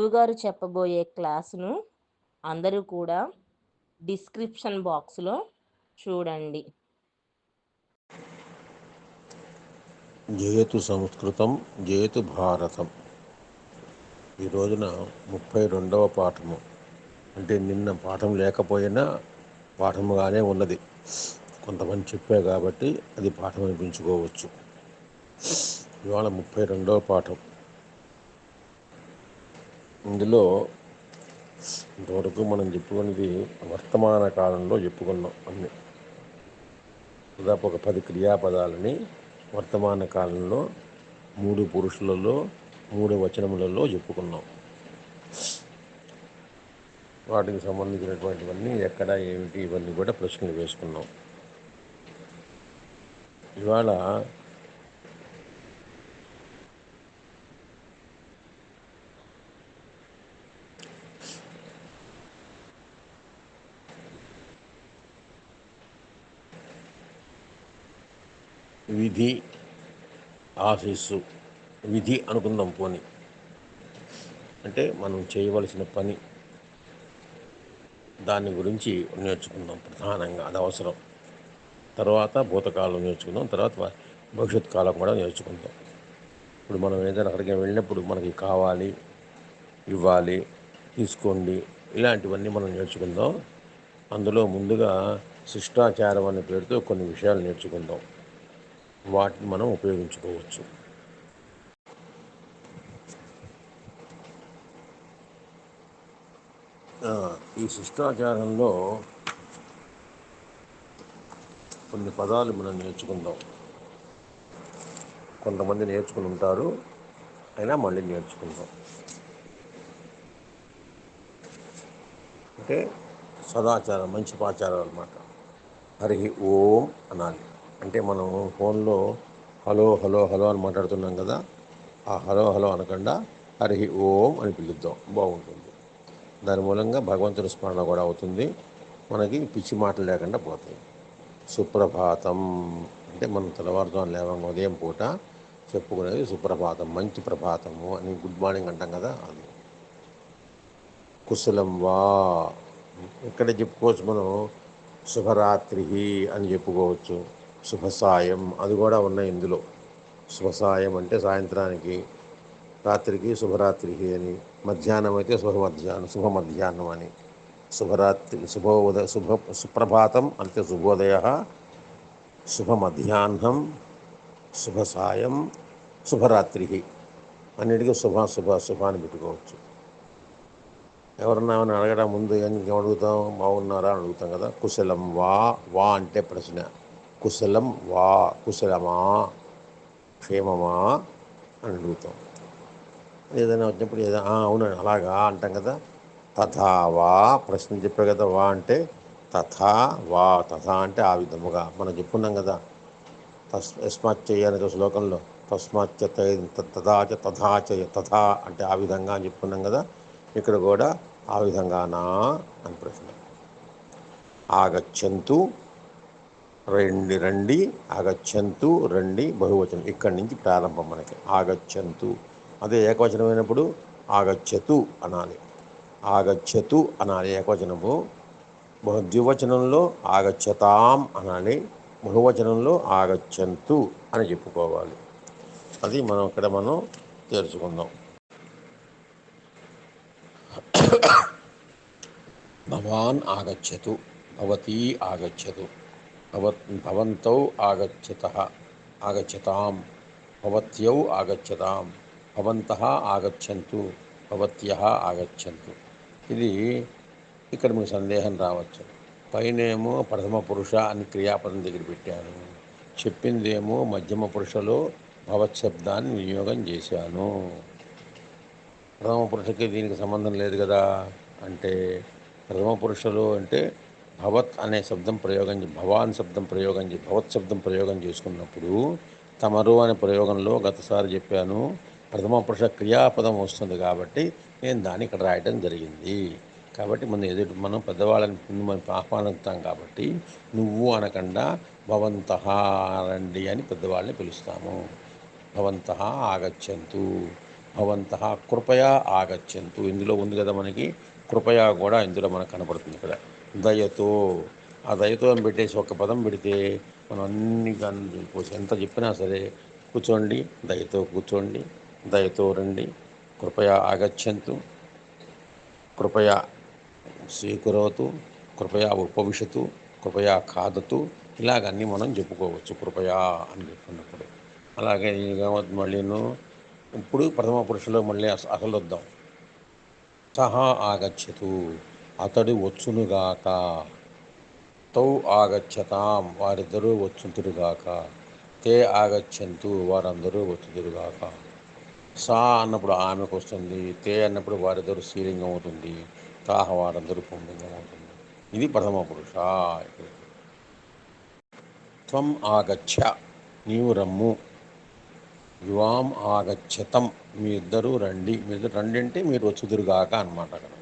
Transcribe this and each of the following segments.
గురువుగారు చెప్పబోయే క్లాసును అందరూ కూడా డిస్క్రిప్షన్ బాక్స్లో చూడండి. జయతు సంస్కృతం జయతు భారతం. ఈ రోజున ముప్పై రెండవ పాఠము. అంటే నిన్న పాఠం లేకపోయినా పాఠముగానే ఉన్నది. కొంతమంది చెప్పే కాబట్టి అది పాఠం అనిపించుకోవచ్చు. ఇవాళ ముప్పై రెండవ పాఠం. ఇందులో ఇంతవరకు మనం చెప్పుకున్నది వర్తమాన కాలంలో చెప్పుకున్నాం అన్ని. దాదాపు ఒక పది క్రియాపదాలని వర్తమాన కాలంలో మూడు పురుషులలో మూడు వచనములలో చెప్పుకున్నాం. వాటికి సంబంధించినటువంటివన్నీ ఎక్కడ ఏమిటి ఇవన్నీ కూడా ప్రశ్నలు వేసుకున్నాం. ఇవాళ విధి ఆఫీసు విధి అనుకుందాం పోని. అంటే మనం చేయవలసిన పని దాని గురించి నేర్చుకుందాం ప్రధానంగా అది అవసరం. తర్వాత భూతకాలం నేర్చుకుందాం తర్వాత భవిష్యత్ కాలం కూడా నేర్చుకుందాం. ఇప్పుడు మనం ఏదైనా అక్కడికి వెళ్ళినప్పుడు మనకి కావాలి ఇవ్వాలి తీసుకోండి ఇలాంటివన్నీ మనం నేర్చుకుందాం. అందులో ముందుగా శిష్టాచారం అనే పేరుతో కొన్ని విషయాలు నేర్చుకుందాం. వాటిని మనం ఉపయోగించుకోవచ్చు. ఈ శిష్టాచారంలో కొన్ని పదాలు మనం నేర్చుకుందాం. కొంతమంది నేర్చుకుని ఉంటారు అయినా మళ్ళీ నేర్చుకుందాం. అంటే సదాచారం మంచి పాచారం అనమాట హరి ఓం అనాలి. అంటే మనం ఫోన్లో హలో హలో హలో అని మాట్లాడుతున్నాం కదా ఆ హలో హలో అనకుండా హరి ఓం అని పిలుద్దాం. బాగుంటుంది. దాని మూలంగా భగవంతుడి స్మరణ కూడా అవుతుంది. మనకి పిచ్చి మాటలు లేకుండా పోతాయి. సుప్రభాతం. అంటే మనం తెల్లవారుజాము లేవంగా ఉదయం పూట చెప్పుకునేది సుప్రభాతం మంచి ప్రభాతము అని గుడ్ మార్నింగ్ అంటాం కదా అది. కుశలం వా. ఇక్కడ చెప్పుకోవచ్చు మనం శుభరాత్రి అని చెప్పుకోవచ్చు. శుభసాయం. అది కూడా ఉన్నాయి ఇందులో. శుభసాయం అంటే సాయంత్రానికి రాత్రికి శుభరాత్రి అని మధ్యాహ్నం అయితే శుభ మధ్యాహ్నం శుభ మధ్యాహ్నం అని. శుభరాత్రి శుభోదయ శుభ సుప్రభాతం అంటే శుభోదయ శుభ మధ్యాహ్నం శుభ సాయం శుభరాత్రి అన్నిటికీ శుభ శుభ శుభ అని పెట్టుకోవచ్చు. ఎవరన్నా ఏమైనా అడగడం ముందు ఏం అడుగుతాం? బాగున్నారా అని అడుగుతాం కదా. కుశలం వా వా అంటే ప్రశ్న. కుశలం వా కుశలమా క్షేమమా అని అడుగుతాం. ఏదైనా వచ్చినప్పుడు ఏదైనా అవునండి అలాగా అంటాం కదా. తథా వా ప్రశ్న చెప్పే కదా వా అంటే తథా వా తథా అంటే ఆ విధముగా. మనం చెప్పుకున్నాం కదా తస్ యస్మాత్ చేయ అనే శ్లోకంలో తస్మాచ్చ తథాచ తథాచ తథా అంటే ఆ విధంగా అని చెప్పుకున్నాం కదా. ఇక్కడ కూడా ఆ విధంగానా అని ప్రశ్న. ఆగచ్చంతు రండి రండి ఆగచ్చంతు రండి బహువచనం. ఇక్కడి నుంచి ప్రారంభం మనకి. ఆగచ్చంతు. అదే ఏకవచనమైనప్పుడు ఆగచ్చతు అనాలి. ఆగచ్చతు అనాలి ఏకవచనము. బహు ద్వివచనంలో ఆగచ్చతాం అనాలి. బహువచనంలో ఆగచ్చంతు అని చెప్పుకోవాలి. అది మనం ఇక్కడ మనం తెలుసుకుందాం. భవాన్ ఆగచ్చతు భవతీ ఆగచ్చతు. భవత్ భవంతౌ ఆగచ్చత ఆగచ్చతాం భవత్యౌ ఆగచ్చతాం భవంత ఆగచ్చంతు భవత్య ఆగచ్చంతు. ఇది ఇక్కడ మీకు సందేహం రావచ్చు. పైనేమో ప్రథమ పురుష అని క్రియాపదం దగ్గర పెట్టాను. చెప్పిందేమో మధ్యమ పురుషలో భవత్ శబ్దాన్ని వినియోగం చేశాను. ప్రథమ పురుషకి దీనికి సంబంధం లేదు కదా? అంటే ప్రథమ పురుషలో అంటే భవత్ అనే శబ్దం ప్రయోగం భవాన్ శబ్దం ప్రయోగం చే- భవత్ శబ్దం ప్రయోగం చేసుకున్నప్పుడు తమరు అనే ప్రయోగంలో గతసారి చెప్పాను ప్రథమ పురుష క్రియాపదం వస్తుంది కాబట్టి నేను దాన్ని ఇక్కడ రాయటం జరిగింది. కాబట్టి మనం ఎదుటి మనం పెద్దవాళ్ళని ముందు మనం ఆహ్వానిస్తాం కాబట్టి నువ్వు అనకుండా భవంతః రండి అని పెద్దవాళ్ళని పిలుస్తాము. భవంతః ఆగచ్చంతు భవంత కృపయా ఆగచ్చంతు. ఇందులో ఉంది కదా మనకి కృపయా కూడా ఇందులో మనకు కనపడుతుంది ఇక్కడ. దయతో ఆ దయతో అని పెట్టేసి ఒక పదం పెడితే మనం అన్ని కానీ ఎంత చెప్పినా సరే కూర్చోండి దయతో కూర్చోండి దయతో రండి కృపయా ఆగచ్చంతు కృపయా స్వీకరోతు కృపయా ఉపవిషతు కృపయా ఖాదతు ఇలాగన్నీ మనం చెప్పుకోవచ్చు కృపయా అని చెప్పుకున్నప్పుడు అలాగే ఏమవుతుంది మళ్ళీను ఇప్పుడు ప్రథమ పురుషులో మళ్ళీ అసలు వద్దాం సహా ఆగచ్చతు. అతడు వచ్చునుగాక. తౌ ఆగచ్చతాం వారిద్దరూ వచ్చుతురుగాక తే ఆగచ్చంతు వారందరూ వచ్చుతురుగాక సా అన్నప్పుడు ఆమెకు వస్తుంది తే అన్నప్పుడు వారిద్దరూ స్త్రీలింగం అవుతుంది తాహ వారందరూ పుంలింగం అవుతుంది ఇది ప్రథమ పురుష. త్వం ఆగచ్చ నీవు రమ్ము. యువాం ఆగచ్చతం మీ ఇద్దరు రండి. మీ ఇద్దరు రండి అంటే మీరు వచ్చుదురుగాక అనమాట అక్కడ.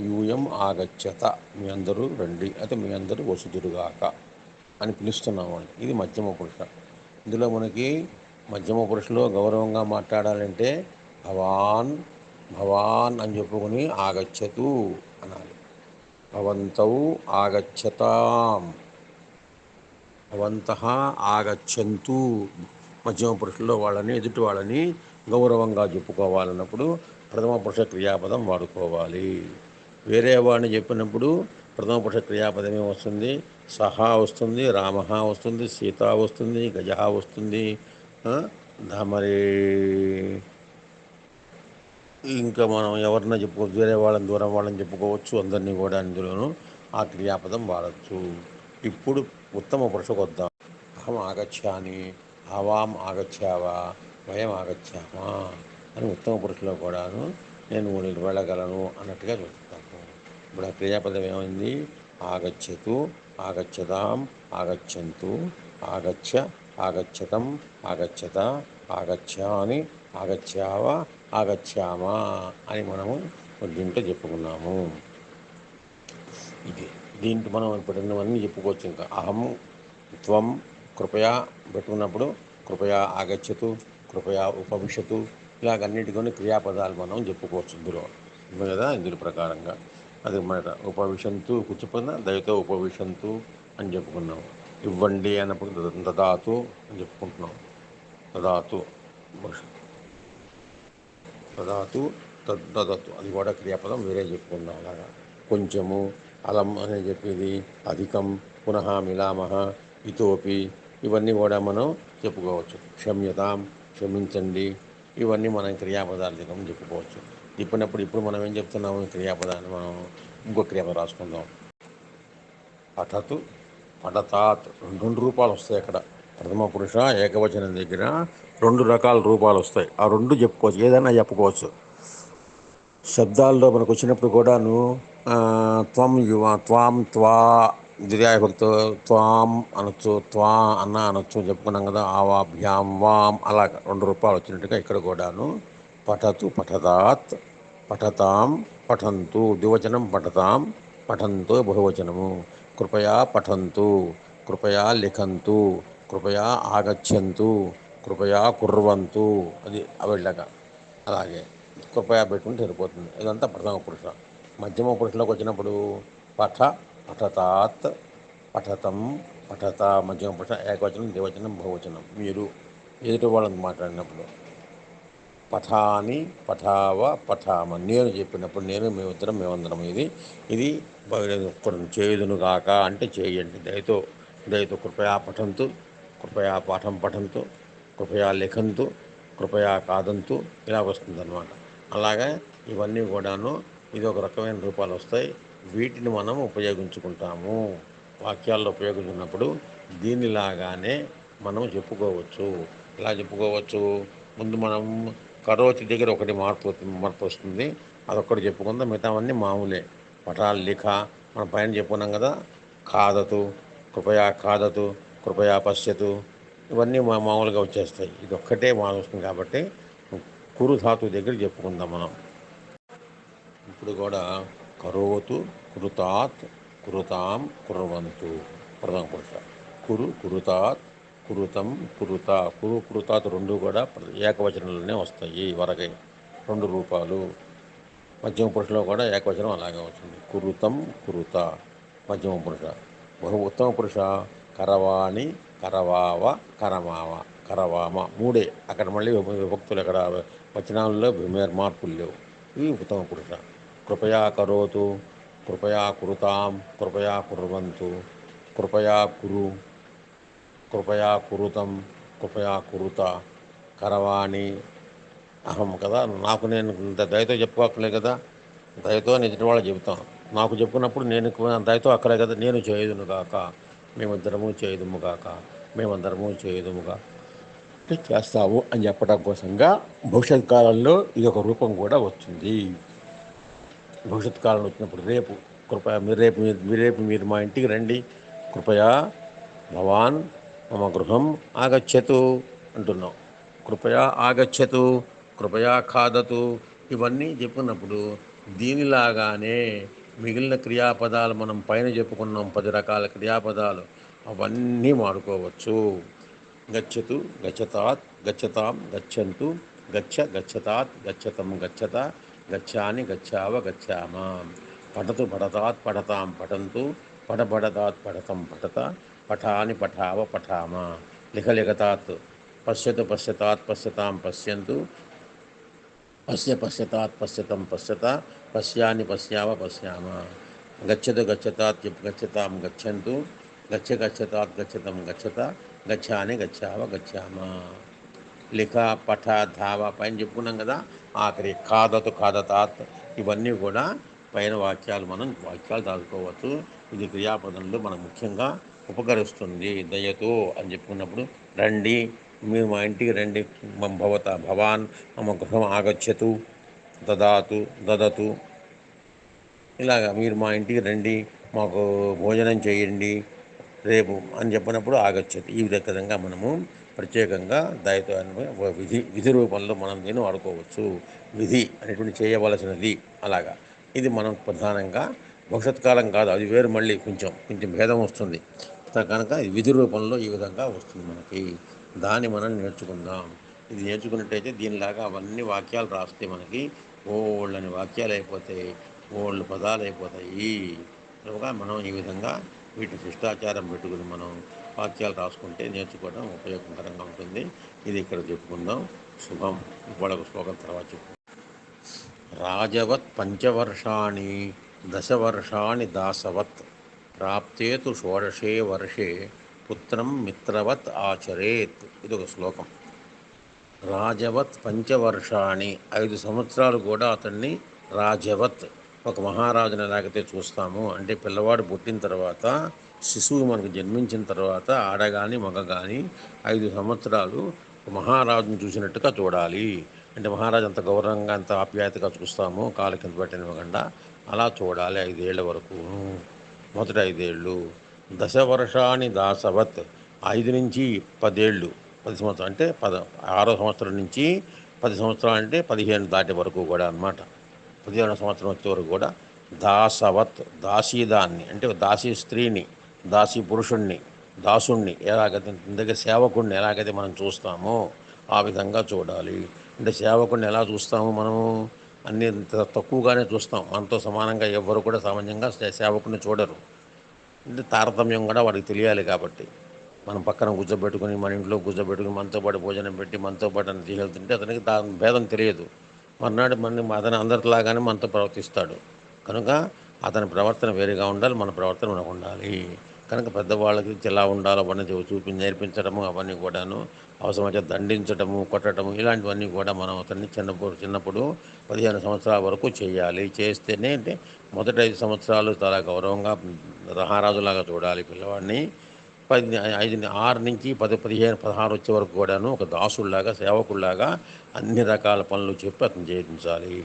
యూయం ఆగచ్చత. మీ అందరూ రండి. అయితే మీ అందరూ వసుదురుగాక అని పిలుస్తున్నాము అని ఇది మధ్యమ పురుష. ఇందులో మనకి మధ్యమ పురుషులో గౌరవంగా మాట్లాడాలంటే భవాన్ భవాన్ అని చెప్పుకొని ఆగచ్చతు అనాలి. భవంతౌ ఆగచ్చతాం. భవంత ఆగచ్చంతు. మధ్యమ పురుషుల్లో వాళ్ళని ఎదుటి వాళ్ళని గౌరవంగా చెప్పుకోవాలన్నప్పుడు ప్రథమ పురుష క్రియాపదం వాడుకోవాలి. వేరే వాడిని చెప్పినప్పుడు ప్రథమ పురుష క్రియాపదమే వస్తుంది. సహా వస్తుంది రామ వస్తుంది సీత వస్తుంది గజ వస్తుంది. మరి ఇంకా మనం ఎవరినైనా చెప్పుకోవచ్చు వేరే వాళ్ళని దూరం వాళ్ళని చెప్పుకోవచ్చు అందరినీ కూడా అందులోనూ ఆ క్రియాపదం వాడచ్చు. ఇప్పుడు ఉత్తమ పురుషకు వద్దాం. అహం ఆగచ్చాని అవాం ఆగచ్చావా వయం ఆగచ్చామా అని ఉత్తమ పురుషులో కూడాను నేను నేను వెళ్ళగలను అన్నట్టుగా చెప్తాను ఇప్పుడు ఆ క్రియాపదం ఏమైంది? ఆగచ్చతు ఆగచ్చదాం ఆగచ్చంతు ఆగచ్చ ఆగచ్చతం ఆగచ్చత ఆగచ్చాని ఆగచ్చావా ఆగచ్చామా అని మనము దీంట్లో చెప్పుకున్నాము. ఇది దీంట్లో మనం ఇప్పుడు అన్నీ చెప్పుకోవచ్చు ఇంకా. అహం త్వం కృపయా పెట్టుకున్నప్పుడు కృపయా ఆగచ్చతు కృపయా ఉపవిశతు ఇలాగన్నిటికొని క్రియాపదాలు మనం చెప్పుకోవచ్చు ఇందులో. కదా ఇందులో ప్రకారంగా. అది మన ఉపవిశంతు కూర్చుపోయిన దయతో ఉపవిశంతు అని చెప్పుకున్నాం. ఇవ్వండి అన్నప్పుడు దద- దదాతు అని చెప్పుకుంటున్నాం. దదాతు దదాతు తద్దతు అది కూడా క్రియాపదం వేరే చెప్పుకున్నాం అలాగా. కొంచెము అలం అని చెప్పేది అధికం పునః మిలామహ ఇతోపి. ఇవన్నీ కూడా మనం చెప్పుకోవచ్చు. క్షమ్యతాం క్షమించండి. ఇవన్నీ మనం క్రియాపదార్థకం చెప్పుకోవచ్చు. చెప్పినప్పుడు ఇప్పుడు మనం ఏం చెప్తున్నాము? క్రియాపదాన్ని మనం ఇంకో క్రియాపదం రాసుకుందాం. పఠతు పఠతాత్ రెండు రెండు రూపాలు వస్తాయి అక్కడ. ప్రథమ పురుష ఏకవచనం దగ్గర రెండు రకాల రూపాలు వస్తాయి. ఆ రెండు చెప్పుకోవచ్చు. ఏదైనా చెప్పుకోవచ్చు. శబ్దాల్లో మనకు వచ్చినప్పుడు కూడాను త్వం యువ త్వాం త్వా ద్విరాయభక్తో త్వాం అనొచ్చు త్వా అన్న అనొచ్చు చెప్పుకున్నాం కదా ఆవాభ్యాం వాం అలా రెండు రూపాయలు వచ్చినట్టుగా ఇక్కడ కూడాను పఠతు పఠతాత్ పఠతాం పఠంతు ద్వివచనం పఠతాం పఠంతో బహువచనము. కృపయా పఠంతు కృపయా లిఖంతు కృపయా ఆగచ్చంతు కృపయా కుర్వంతు అది అవిళ్ళగా. అలాగే కృపయా పెట్టుకుంటే సరిపోతుంది. ఇదంతా ప్రథమ పురుష. మధ్యమ పురుషులోకి వచ్చినప్పుడు పఠ పఠతాత్ పఠతం పఠత మధ్యమ పురుష ఏకవచనం ద్వివచనం బహువచనం. మీరు ఎదుటి వాళ్ళని మాట్లాడినప్పుడు. పఠాని పఠావ పఠామ. నేను చెప్పినప్పుడు నేను మేమిద్దరం మేమందరం ఇది ఇది చేయుదును కాక అంటే చేయండి. దయతో దయతో కృపయా పఠంతు కృపయా పాఠం పఠంతు కృపయా లిఖంతు కృపయా కాదంతు ఇలా వస్తుందన్నమాట. అలాగే ఇవన్నీ కూడాను ఇది ఒక రకమైన రూపాలు వస్తాయి. వీటిని మనం ఉపయోగించుకుంటాము. వాక్యాల్లో ఉపయోగించుకున్నప్పుడు దీనిలాగానే మనం చెప్పుకోవచ్చు. ఎలా చెప్పుకోవచ్చు? ముందు మనం కరోతి దగ్గర ఒకటి మార్పు వస్తుంది- మార్పు వస్తుంది. అదొక్కటి చెప్పుకుందాం. మిగతావన్నీ మామూలే. పటాలు లిఖ మనం పైన చెప్పుకున్నాం కదా. కాదతు కృపయా కాదతు కృపయా పశ్యతు ఇవన్నీ మా మామూలుగా వచ్చేస్తాయి. ఇది ఒక్కటే మామూలు వస్తుంది కాబట్టి కురు ధాతు దగ్గర చెప్పుకుందాం మనం. ఇప్పుడు కూడా కరోతు కురుతాత్ కురుతాం కురవంతు ప్రధాన కురు కురుతాత్ కురుతం కురుత కురు కురుతాత్ రెండు కూడా ఏకవచనంలోనే వస్తాయి వరకై. రెండు రూపాలు. మధ్యమ పురుషులో కూడా ఏకవచనం అలాగే వస్తుంది కురుతం కురుత మధ్యమ పురుష. బహు ఉత్తమ పురుష. కరవాణి కరవావ కరమావ కరవామ. మూడే. అక్కడ మళ్ళీ విభ- విభక్తులు అక్కడ వచనాల్లో మేర మార్పులు లేవు. ఇవి ఉత్తమ పురుష. కృపయా కరోతు కృపయా కురుతాం కృపయా కుర్వంతు కృపయా కురు కృపయా కురుతం కృపయా కురుత కరవాణి. అహం కదా నాకు నేను ఇంత దయతో చెప్పుకోకలే కదా. దయతో నిజటి వాళ్ళు చెబుతాం నాకు చెప్పుకున్నప్పుడు నేను దయతో అక్కలే కదా నేను చేయదును కాక మేమిద్దరము చేయదుము కాక మేమందరము చేయదుముగా అంటే చేస్తాము అని చెప్పడం కోసంగా భవిష్యత్ కాలంలో ఇది ఒక రూపం కూడా వస్తుంది భవిష్యత్ కాలంలో వచ్చినప్పుడు రేపు కృపయా మీరు రేపు మీరు మీరు రేపు మీరు మా ఇంటికి రండి. కృపయా భవాన్ మమ గృహం ఆగచ్చతు అంటున్నాం. కృపయా ఆగచ్చతు కృపయా ఖాదతు ఇవన్నీ చెప్పుకున్నప్పుడు దీనిలాగానే మిగిలిన క్రియాపదాలు మనం పైన చెప్పుకున్నాం పది రకాల క్రియాపదాలు. అవన్నీ వాడుకోవచ్చు. గచ్చతు గచ్చతాత్ గచ్చతాం గచ్చంతు గచ్చ గచ్చతాత్ గచ్చతం గచ్చత గచ్చాని గచ్చావ గచ్చామ. పఠతు పడతాత్ పడతాం పఠంతు పడబడతాత్ పడతం పడత పఠాని పఠావ పఠామ. లిఖలిఖతాత్ పశ్యతు పశ్యతాత్ పశ్యతాం పశ్యంతు. పశ్య పశ్యతాత్ పశ్యతం పశ్యత. పశ్యాని పశ్యావ పశ్యామ. గచ్చతు గచ్చతాత్ గచ్చతాం గచ్చంతు. గచ్చ గచ్చతాత్ గచ్చతం గచ్చత. గచ్చాని గచ్చావ గచ్చామ. లిఖ పఠ ధావ పైన చెప్పుకున్నాం కదా ఆఖరి ఖాదతు ఖాదతాత్. ఇవన్నీ కూడా పైన వాక్యాలు మనం వాక్యాలు దాచుకోవచ్చు. ఇది క్రియాపదంలో మనం ముఖ్యంగా ఉపకరిస్తుంది. దయతో అని చెప్పుకున్నప్పుడు రండి మీరు మా ఇంటికి రండి. భవత భవాన్ మమ గృహం ఆగచ్చతు దదాతు దదతు. ఇలాగ మీరు మా ఇంటికి రండి మాకు భోజనం చేయండి రేపు అని చెప్పినప్పుడు ఆగచ్చదు ఈ విధంగా మనము ప్రత్యేకంగా దయతో విధి విధి రూపంలో మనం దీన్ని వాడుకోవచ్చు. విధి అనేటువంటి చేయవలసినది. అలాగా. ఇది మనం ప్రధానంగా భవిష్యత్ కాలం కాదు అది వేరు మళ్ళీ కొంచెం కొంచెం భేదం వస్తుంది. కనుక ఇది విధి రూపంలో ఈ విధంగా వస్తుంది మనకి. దాన్ని మనం నేర్చుకుందాం. ఇది నేర్చుకున్నట్టయితే దీనిలాగా అవన్నీ వాక్యాలు రాస్తే మనకి ఓళ్ళని వాక్యాలు అయిపోతాయి ఓళ్ళు పదాలు అయిపోతాయి కనుక మనం ఈ విధంగా వీటి శిష్టాచారం పెట్టుకుని మనం వాక్యాలు రాసుకుంటే నేర్చుకోవడం ఉపయోగకరంగా ఉంటుంది. ఇది ఇక్కడ చెప్పుకుందాం. శుభం. ఇవాళ శ్లోకం తర్వాత చెప్పు రాజవత్ పంచవర్షాణి దశవర్షాణి దాసవత్. ప్రాప్తేతు షోడశే వర్షే పుత్రం మిత్రవత్ ఆచరేత్. ఇది ఒక శ్లోకం. రాజవత్ పంచవర్షాణి. ఐదు సంవత్సరాలు కూడా అతన్ని రాజవత్ ఒక మహారాజుని ఎలాగైతే చూస్తాము. అంటే పిల్లవాడు పుట్టిన తర్వాత శిశువు మనకు జన్మించిన తర్వాత ఆడ కానీ మగ కానీ ఐదు సంవత్సరాలు మహారాజుని చూసినట్టుగా చూడాలి. అంటే మహారాజు అంత గౌరవంగా అంత ఆప్యాయతగా చూస్తాము. కాలు కింద పెట్టనివ్వకుండా అలా చూడాలి ఐదేళ్ళ వరకు. మొదటి ఐదేళ్ళు దశ వర్షాన్ని దాసవత్ ఐదు నుంచి పదేళ్ళు. పది సంవత్సరం అంటే పద ఆరో సంవత్సరం నుంచి పది సంవత్సరాలు అంటే పదిహేను దాటి వరకు కూడా అన్నమాట. పదిహేను సంవత్సరం వచ్చే వరకు కూడా దాసవత్ దాసీదాన్ని అంటే దాసీ స్త్రీని దాసీ పురుషుణ్ణి దాసుణ్ణి ఎలాగైతే దగ్గర సేవకుణ్ణి ఎలాగైతే మనం చూస్తామో ఆ విధంగా చూడాలి. అంటే సేవకుణ్ణి ఎలా చూస్తాము మనము? అన్ని తక్కువగానే చూస్తాం. మనతో సమానంగా ఎవ్వరు కూడా సామాన్యంగా సేవకుని చూడరు. అంటే తారతమ్యం కూడా వాడికి తెలియాలి కాబట్టి. మనం పక్కన గుజ్జబెట్టుకుని మన ఇంట్లో గుజ్జబెట్టుకుని మనతో పాటు భోజనం పెట్టి మనతో పాటు అని తీసుకెళ్తుంటే అతనికి దాని భేదం తెలియదు. మర్నాడు మన అతను అందరిలాగానే మనతో ప్రవర్తిస్తాడు. కనుక అతని ప్రవర్తన వేరుగా ఉండాలి మన ప్రవర్తన మనకు ఉండాలి. కనుక పెద్దవాళ్ళకి ఎలా ఉండాలో అవన్నీ చూపి నేర్పించడము అవన్నీ కూడాను అవసరమైతే దండించటము కొట్టడము ఇలాంటివన్నీ కూడా మనం అతన్ని చిన్నప్పుడు చిన్నప్పుడు పదిహేను సంవత్సరాల వరకు చేయాలి. చేస్తేనే అంటే మొదటి ఐదు సంవత్సరాలు చాలా గౌరవంగా మహారాజులాగా చూడాలి పిల్లవాడిని. పది ఐదు ఆరు నుంచి పది పదిహేను పదహారు వచ్చే వరకు కూడాను ఒక దాసుల్లాగా సేవకుల్లాగా అన్ని రకాల పనులు చెప్పి అతను చేయించాలి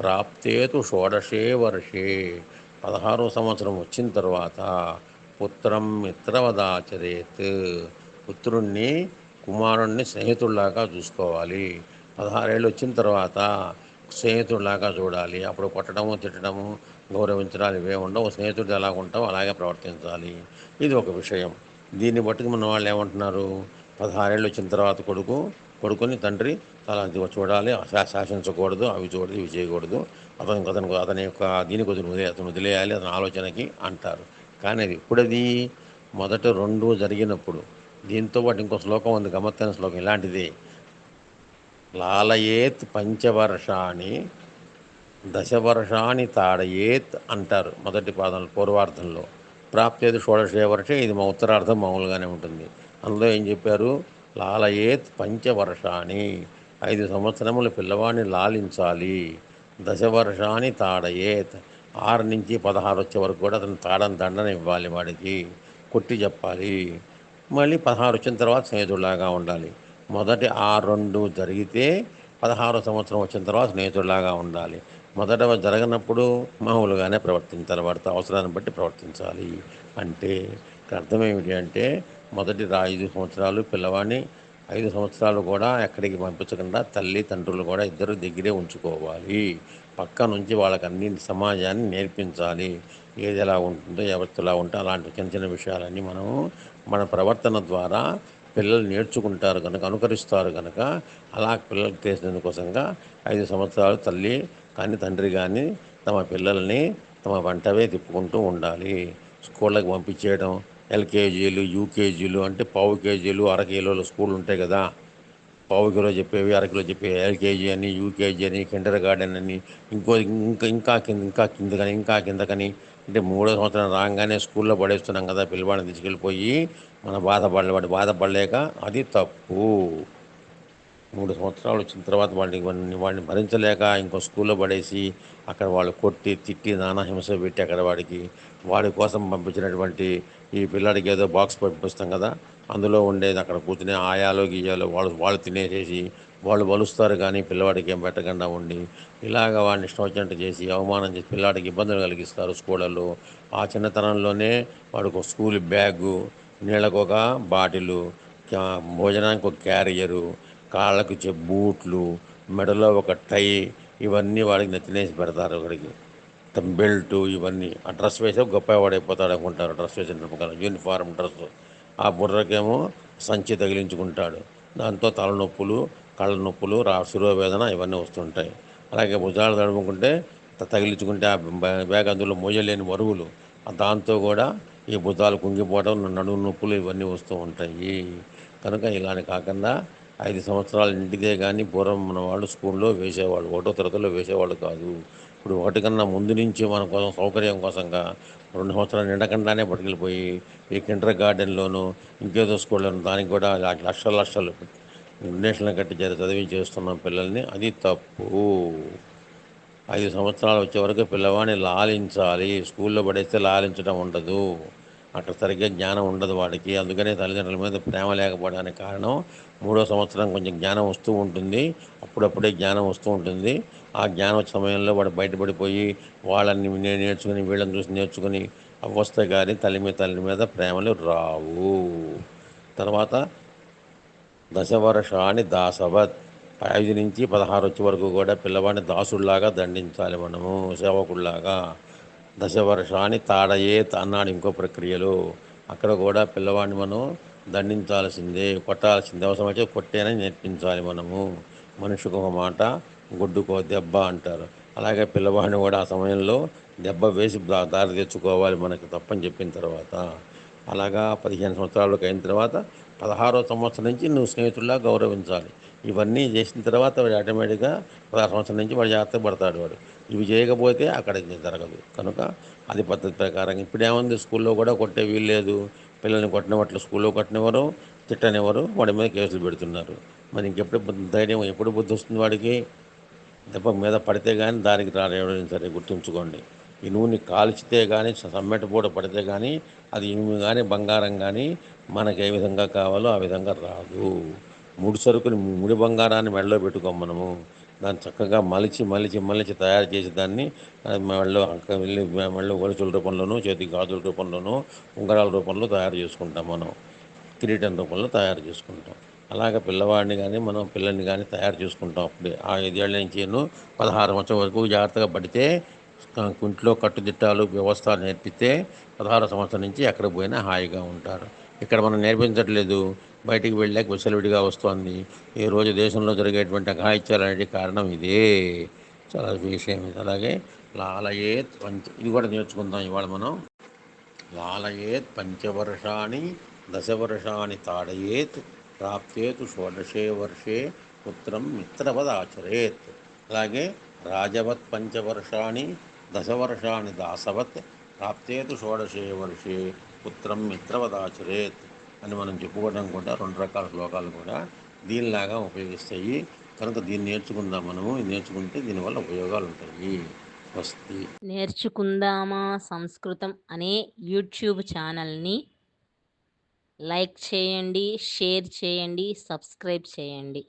ప్రాప్తేతు షోడశే వర్షే. పదహారో సంవత్సరం వచ్చిన తర్వాత పుత్రం మిత్రవదాచరేత్. పుత్రుణ్ణి కుమారుణ్ణి స్నేహితుడిలాగా చూసుకోవాలి. పదహారేళ్ళు వచ్చిన తర్వాత స్నేహితుడిలాగా చూడాలి. అప్పుడు కొట్టడము తిట్టడము గౌరవించడాలు ఇవే ఉండవు. స్నేహితుడు ఎలా ఉంటావు అలాగే ప్రవర్తించాలి. ఇది ఒక విషయం. దీన్ని బట్టి మన వాళ్ళు ఏమంటున్నారు? పదహారేళ్ళు వచ్చిన తర్వాత కొడుకు కొడుకుని తండ్రి తల చూడాలి. శాసించకూడదు. అవి చూడదు ఇవి చేయకూడదు. అతను అతను అతని యొక్క దీనికి వదిలి వదిలే అతను వదిలేయాలి అతని ఆలోచనకి అంటారు. కానీ అది ఇప్పుడది. మొదట రెండు జరిగినప్పుడు దీంతో పాటు ఇంకో శ్లోకం ఉంది గమ్మత్తైన శ్లోకం ఇలాంటిది. లాలయేత్ పంచవర్షాన్ని దశవర్షాన్ని తాడయేత్ అంటారు మొదటి పాదంలో పూర్వార్థంలో ప్రాప్తేది షోడశే వర్షే ఇది మా ఉత్తరార్థం మామూలుగానే ఉంటుంది. అందులో ఏం చెప్పారు? లాలయేత్ పంచవర్షాన్ని ఐదు సంవత్సరముల పిల్లవాడిని లాలించాలి. దశవర్షాన్ని తాడయేత్ ఆరు నుంచి పదహారు వచ్చే వరకు కూడా అతను తాడని దండన ఇవ్వాలి వాడికి. కొట్టి చెప్పాలి. మళ్ళీ పదహారు వచ్చిన తర్వాత స్నేహితుడిలాగా ఉండాలి. మొదటి ఆ రెండు జరిగితే పదహారు సంవత్సరం వచ్చిన తర్వాత స్నేహితుడిలాగా ఉండాలి. మొదట జరగనప్పుడు మామూలుగానే ప్రవర్తించాలి వాడితో అవసరాన్ని బట్టి ప్రవర్తించాలి. అంటే అర్థం ఏమిటి అంటే మొదటి ఐదు సంవత్సరాలు పిల్లవాడిని ఐదు సంవత్సరాలు కూడా ఎక్కడికి పంపించకుండా తల్లి తండ్రులు కూడా ఇద్దరు దగ్గరే ఉంచుకోవాలి. పక్క నుంచి వాళ్ళకి అన్ని సమాజాన్ని నేర్పించాలి. ఏది ఎలా ఉంటుందో ఎవరితో ఎలా ఉంటుందో అలాంటి చిన్న చిన్న విషయాలన్నీ మనము మన ప్రవర్తన ద్వారా పిల్లలు నేర్చుకుంటారు కనుక అనుకరిస్తారు కనుక అలా పిల్లలకు తెలిసినందుకోసంగా ఐదు సంవత్సరాలు తల్లి కానీ తండ్రి కానీ తమ పిల్లల్ని తమ వంటవే తిప్పుకుంటూ ఉండాలి. స్కూళ్ళకి పంపించేయడం ఎల్కేజీలు యూకేజీలు అంటే పావు కేజీలు అర కిలోల స్కూళ్ళు ఉంటాయి కదా. పావు కిలో చెప్పేవి అరకిలో చెప్పేవి ఎల్కేజీ అని యూకేజీ అని కిండర్ గార్డెన్ అని ఇంకో ఇంకా ఇంకా కింద ఇంకా కిందకని ఇంకా కిందకని అంటే మూడో సంవత్సరం రాగానే స్కూల్లో పడేస్తున్నాం కదా పిల్లవాడిని తీసుకెళ్ళిపోయి మన బాధపడలే వాడు బాధపడలేక అది తప్పు. మూడు సంవత్సరాలు వచ్చిన తర్వాత వాడిని వాడిని భరించలేక ఇంకో స్కూల్లో పడేసి అక్కడ వాళ్ళు కొట్టి తిట్టి నానా హింస పెట్టి అక్కడ వాడికి వాడి కోసం పంపించినటువంటి ఈ పిల్లాడికి ఏదో బాక్స్ పంపిస్తాం కదా అందులో ఉండేది అక్కడ కూర్చుని ఆయాలో గీయాలో వాళ్ళు వాళ్ళు తినేసేసి వాళ్ళు వలుస్తారు కానీ పిల్లవాడికి ఏం పెట్టకుండా ఉండి ఇలాగ వాడిని ఇష్టం వచ్చినట్టు చేసి అవమానం చేసి పిల్లవాడికి ఇబ్బందులు కలిగిస్తారు స్కూళ్ళల్లో. ఆ చిన్నతనంలోనే వాడికి ఒక స్కూల్ బ్యాగు నీళ్ళకు ఒక బాటిలు భోజనానికి ఒక క్యారియరు కాళ్ళకు చె బూట్లు మెడలో ఒక టై ఇవన్నీ వాడికి నెత్తినేసి పెడతారు ఒకడికి. బెల్ట్ ఇవన్నీ. ఆ డ్రెస్ వేసే గొప్ప వాడైపోతాడు అనుకుంటారు డ్రెస్ వేసిన ప్రకారం యూనిఫారం డ్రెస్. ఆ బుర్రకేమో సంచి తగిలించుకుంటాడు. దాంతో తలనొప్పులు కళ్ళ నొప్పులు రా శిరోవేదన ఇవన్నీ వస్తుంటాయి. అలాగే భుజాలు తడుముకుంటే తగిలించుకుంటే ఆ బ్యాగ్ అందులో మోయలేని బరువులు. దాంతో కూడా ఈ భుజాలు కుంగిపోవడం నడుము నొప్పులు ఇవన్నీ వస్తూ ఉంటాయి. కనుక ఇలానే కాకుండా ఐదు సంవత్సరాల ఇంటిదే కానీ పూర్వం మన వాళ్ళు స్కూల్లో వేసేవాళ్ళు ఒకటో తరగతిలో వేసేవాళ్ళు కాదు. ఇప్పుడు ఒకటి కన్నా ముందు నుంచి మన కోసం సౌకర్యం కోసంగా రెండు సంవత్సరాలు నిండకుండానే పట్టుకెళ్ళిపోయి ఈ కిండర్ గార్డెన్లోను ఇంకేదో స్కూల్లోను దానికి కూడా లక్షలు లక్షలు డొనేషన్లు కట్టి జరి చదివి చేస్తున్నాం పిల్లల్ని అది తప్పు. ఐదు సంవత్సరాలు వచ్చే వరకు పిల్లవాడిని లాలించాలి. స్కూల్లో పడేస్తే లాలించడం ఉండదు. అక్కడ సరిగ్గా జ్ఞానం ఉండదు వాడికి. అందుకనే తల్లిదండ్రుల మీద ప్రేమ లేకపోవడానికి కారణం మూడో సంవత్సరం కొంచెం జ్ఞానం వస్తూ ఉంటుంది. అప్పుడప్పుడే జ్ఞానం వస్తూ ఉంటుంది. ఆ జ్ఞానం సమయంలో వాడు బయటపడిపోయి వాళ్ళని నేను నేర్చుకుని వీళ్ళని చూసి నేర్చుకుని వస్తే కానీ తల్లి మీద తల్లి మీద ప్రేమలు రావు. తర్వాత దశవర్షాన్ని దాసవత్. ఐదు నుంచి పదహారు వచ్చే వరకు కూడా పిల్లవాడిని దాసుడిలాగా దండించాలి మనము సేవకుడిలాగా. దశవర్షాన్ని తాడయేత్ అన్నాడు ఇంకో ప్రక్రియలో. అక్కడ కూడా పిల్లవాడిని మనం దండించాల్సిందే కొట్టాల్సిందే. అవసరం అయితే కొట్టేనని నేర్పించాలి మనము. మనిషికి ఒక మాట గుడ్డుకో దెబ్బ అంటారు. అలాగే పిల్లవాడిని కూడా ఆ సమయంలో దెబ్బ వేసి దారి తెచ్చుకోవాలి మనకి తప్పని చెప్పిన తర్వాత. అలాగా పదిహేను సంవత్సరాలకు అయిన తర్వాత పదహారో సంవత్సరం నుంచి నువ్వు స్నేహితుల్లా గౌరవించాలి. ఇవన్నీ చేసిన తర్వాత వాడు ఆటోమేటిక్గా పదహారు సంవత్సరం నుంచి వాడు జాగ్రత్త పడతాడు వాడు. ఇవి చేయకపోతే అక్కడ జరగదు. కనుక అది పద్ధతి ప్రకారం ఇప్పుడు ఏముంది స్కూల్లో కూడా కొట్టే వీలు లేదు. పిల్లల్ని కొట్టిన వాటిలో స్కూల్లో కొట్టినవారు తిట్టనివ్వరు వాడి మీద కేసులు పెడుతున్నారు. మరి ఇంకెప్పుడు ధైర్యం ఎప్పుడు బుద్ధి వస్తుంది వాడికి? దెబ్బ మీద పడితే కానీ దానికి రాలేవడం సరే గుర్తుంచుకోండి. ఈ నూనె కాల్చితే కానీ సమ్మెట పూట పడితే కానీ అది ఇనుము కానీ బంగారం కానీ మనకి ఏ విధంగా కావాలో ఆ విధంగా రాదు. ముడి సరుకుని ముడి బంగారాన్ని మెడలో పెట్టుకోం మనము. దాన్ని చక్కగా మలిచి మలిచి మలిచి తయారు చేసి దాన్ని మెడలో వెళ్ళి మెడలో గొలుసుల రూపంలోనూ చేతి గాజుల రూపంలోనూ ఉంగరాల రూపంలో తయారు చేసుకుంటాం మనం. కిరీటం రూపంలో తయారు చేసుకుంటాం. అలాగే పిల్లవాడిని కానీ మనం పిల్లల్ని కానీ తయారు చేసుకుంటాం అప్పుడే. ఆ ఐదేళ్ళ నుంచి పదహారు సంవత్సరం వరకు జాగ్రత్తగా పడితే ఇంట్లో కట్టుదిట్టాలు వ్యవస్థ నేర్పితే పదహారు సంవత్సరం నుంచి ఎక్కడ పోయినా హాయిగా ఉంటారు. ఇక్కడ మనం నేర్పించట్లేదు. బయటికి వెళ్ళాక విసలవిడిగా వస్తోంది. ఈ రోజు దేశంలో జరిగేటువంటి అఘాయిత్యాలనేటి కారణం ఇదే. చాలా విషయం ఇది. అలాగే లాలయేత్ పంచ ఇది కూడా నేర్చుకుందాం ఇవాళ మనం. లాలయేత్ పంచవర్షాన్ని దశవర్షాన్ని తాడయేత్ ప్రాప్తేతు షోడశే వర్షే పుత్రం మిత్రవదాచరేత్. అలాగే రాజవత్ పంచవర్షాన్ని దశవర్షాన్ని దాసవత్ ప్రాప్తేతు షోడశే వర్షే పుత్రం మిత్రవదాచరేత్ అని మనం చెప్పుకోవడం కూడా రెండు రకాల శ్లోకాలు కూడా దీనిలాగా ఉపయోగిస్తాయి. కనుక దీన్ని నేర్చుకుందాం మనము. నేర్చుకుంటే దీనివల్ల ఉపయోగాలు ఉంటాయి. స్వస్తి నేర్చుకుందామా సంస్కృతం అనే యూట్యూబ్ ఛానల్ని లైక్ చేయండి షేర్ చేయండి సబ్స్క్రైబ్ చేయండి.